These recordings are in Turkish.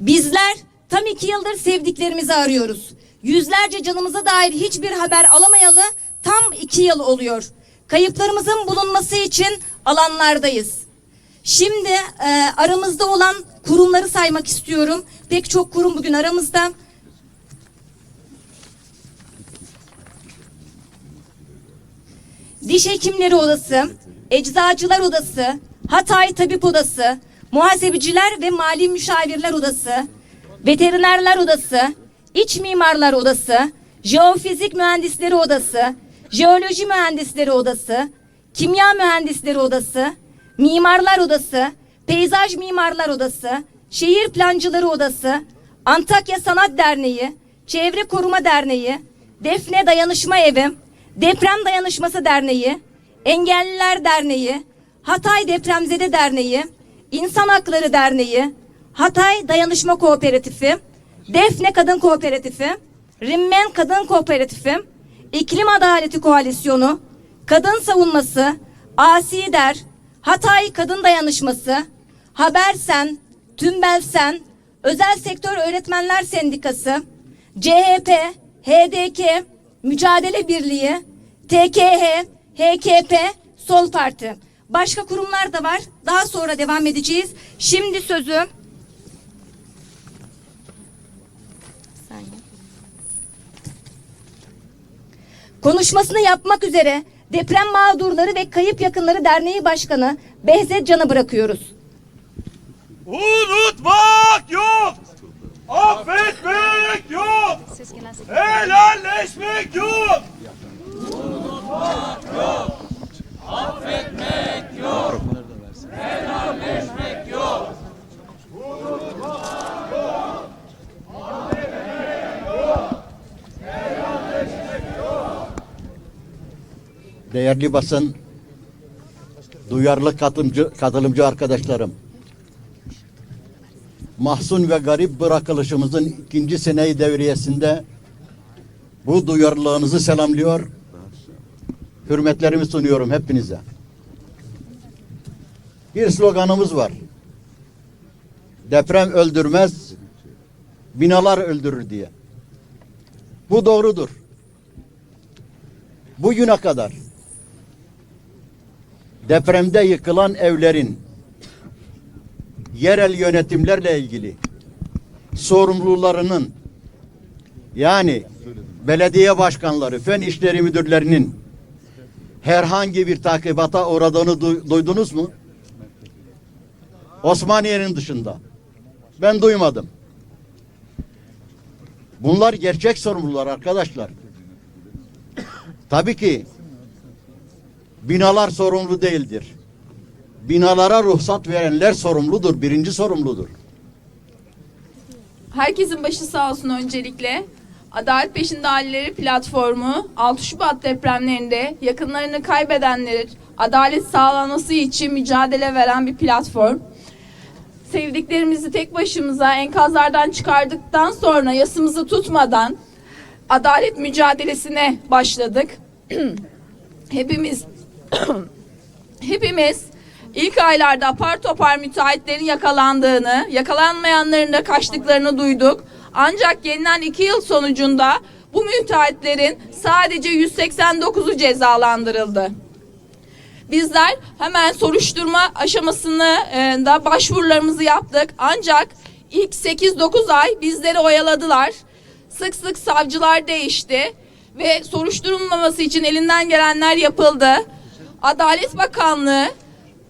Bizler tam iki yıldır sevdiklerimizi arıyoruz. Yüzlerce canımıza dair hiçbir haber alamayalı tam iki yıl oluyor. Kayıplarımızın bulunması için alanlardayız. Şimdi e, aramızda olan kurumları saymak istiyorum. Pek çok kurum bugün aramızda. Diş Hekimleri Odası, Eczacılar Odası, Hatay Tabip Odası, Muhasebeciler ve Mali Müşavirler Odası, Veterinerler Odası, İç Mimarlar Odası, Jeofizik Mühendisleri Odası, Jeoloji Mühendisleri Odası, Kimya Mühendisleri Odası, Mimarlar Odası, Peyzaj Mimarlar Odası, Şehir Plancıları Odası, Antakya Sanat Derneği, Çevre Koruma Derneği, Defne Dayanışma Evi, Deprem Dayanışması Derneği, Engelliler Derneği, Hatay Depremzede Derneği, İnsan Hakları Derneği, Hatay Dayanışma Kooperatifi, Defne Kadın Kooperatifi, Rimmen Kadın Kooperatifi, İklim Adaleti Koalisyonu, Kadın Savunması, Asider, Hatay Kadın Dayanışması, Habersen, Tümbelsen, Özel Sektör Öğretmenler Sendikası, CHP, HDK, Mücadele Birliği, TKH, HKP, Sol Parti. Başka kurumlar da var. Daha sonra devam edeceğiz. Şimdi sözü konuşmasını yapmak üzere Deprem Mağdurları ve Kayıp Yakınları Derneği Başkanı Behzat Can'a bırakıyoruz. Unutmak yok. Affetmek yok. Helalleşmek yok. Değerli basın, duyarlı katılımcı, katılımcı arkadaşlarım. Mahzun ve garip bırakılışımızın ikinci seneyi devriyesinde bu duyarlılığınızı selamlıyor, hürmetlerimi sunuyorum hepinize. Bir sloganımız var. Deprem öldürmez, binalar öldürür diye. Bu doğrudur. Bugüne kadar depremde yıkılan evlerin yerel yönetimlerle ilgili sorumlularının yani belediye başkanları, fen işleri müdürlerinin herhangi bir takibata uğradığını du- duydunuz mu? Osmaniye'nin dışında. Ben duymadım. Bunlar gerçek sorumlular arkadaşlar. Tabii ki binalar sorumlu değildir. Binalara ruhsat verenler sorumludur, birinci sorumludur. Herkesin başı sağ olsun öncelikle. Adalet Peşinde Aileleri platformu 6 Şubat depremlerinde yakınlarını kaybedenlerin adalet sağlanması için mücadele veren bir platform. Sevdiklerimizi tek başımıza enkazlardan çıkardıktan sonra yasımızı tutmadan adalet mücadelesine başladık. Hepimiz hepimiz ilk aylarda apar topar müteahhitlerin yakalandığını, yakalanmayanların da kaçtıklarını duyduk. Ancak gelinen iki yıl sonucunda bu müteahhitlerin sadece 189'u cezalandırıldı. Bizler hemen soruşturma aşamasını e, da başvurularımızı yaptık. Ancak ilk 8-9 ay bizleri oyaladılar. Sık sık savcılar değişti ve soruşturulmaması için elinden gelenler yapıldı. Adalet Bakanlığı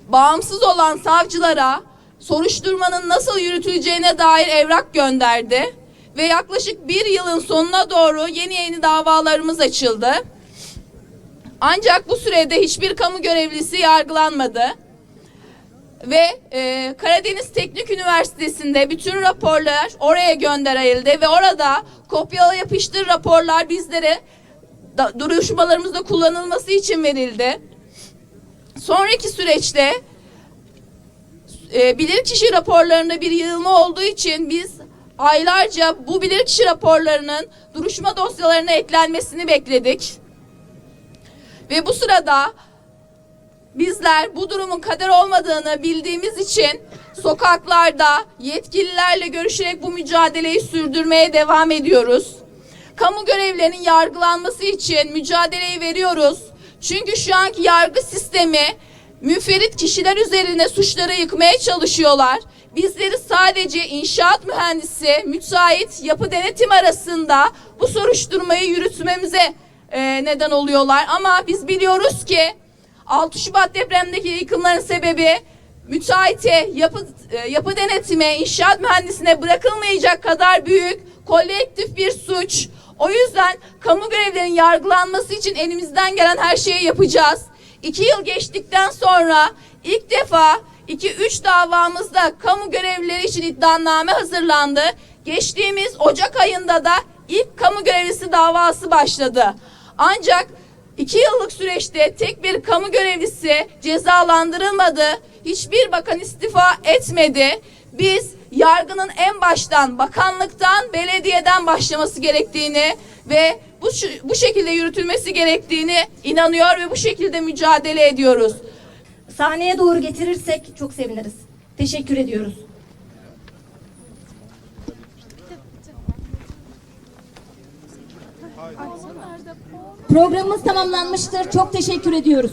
bağımsız olan savcılara soruşturmanın nasıl yürütüleceğine dair evrak gönderdi ve yaklaşık bir yılın sonuna doğru yeni yeni davalarımız açıldı. Ancak bu sürede hiçbir kamu görevlisi yargılanmadı. Ve e, Karadeniz Teknik Üniversitesi'nde bütün raporlar oraya gönderildi ve orada kopyala yapıştır raporlar bizlere da, duruşmalarımızda kullanılması için verildi. Sonraki süreçte e, bilirkişi raporlarında bir yığılma olduğu için biz aylarca bu bilirkişi raporlarının duruşma dosyalarına eklenmesini bekledik. Ve bu sırada bizler bu durumun kader olmadığını bildiğimiz için sokaklarda yetkililerle görüşerek bu mücadeleyi sürdürmeye devam ediyoruz. Kamu görevlerinin yargılanması için mücadeleyi veriyoruz. Çünkü şu anki yargı sistemi müferit kişiler üzerine suçları yıkmaya çalışıyorlar. Bizleri sadece inşaat mühendisi, müteahhit, yapı denetim arasında bu soruşturmayı yürütmemize e, neden oluyorlar. Ama biz biliyoruz ki 6 Şubat depremdeki yıkımların sebebi müteahhite, yapı, e, yapı denetime, inşaat mühendisine bırakılmayacak kadar büyük kolektif bir suç. O yüzden kamu görevlerinin yargılanması için elimizden gelen her şeyi yapacağız. İki yıl geçtikten sonra ilk defa 2-3 davamızda kamu görevlileri için iddianame hazırlandı. Geçtiğimiz Ocak ayında da ilk kamu görevlisi davası başladı. Ancak iki yıllık süreçte tek bir kamu görevlisi cezalandırılmadı. Hiçbir bakan istifa etmedi. Biz yargının en baştan bakanlıktan, belediyeden başlaması gerektiğini ve bu, bu şekilde yürütülmesi gerektiğini inanıyor ve bu şekilde mücadele ediyoruz. Sahneye doğru getirirsek çok seviniriz. Teşekkür ediyoruz. Programımız tamamlanmıştır. Çok teşekkür ediyoruz.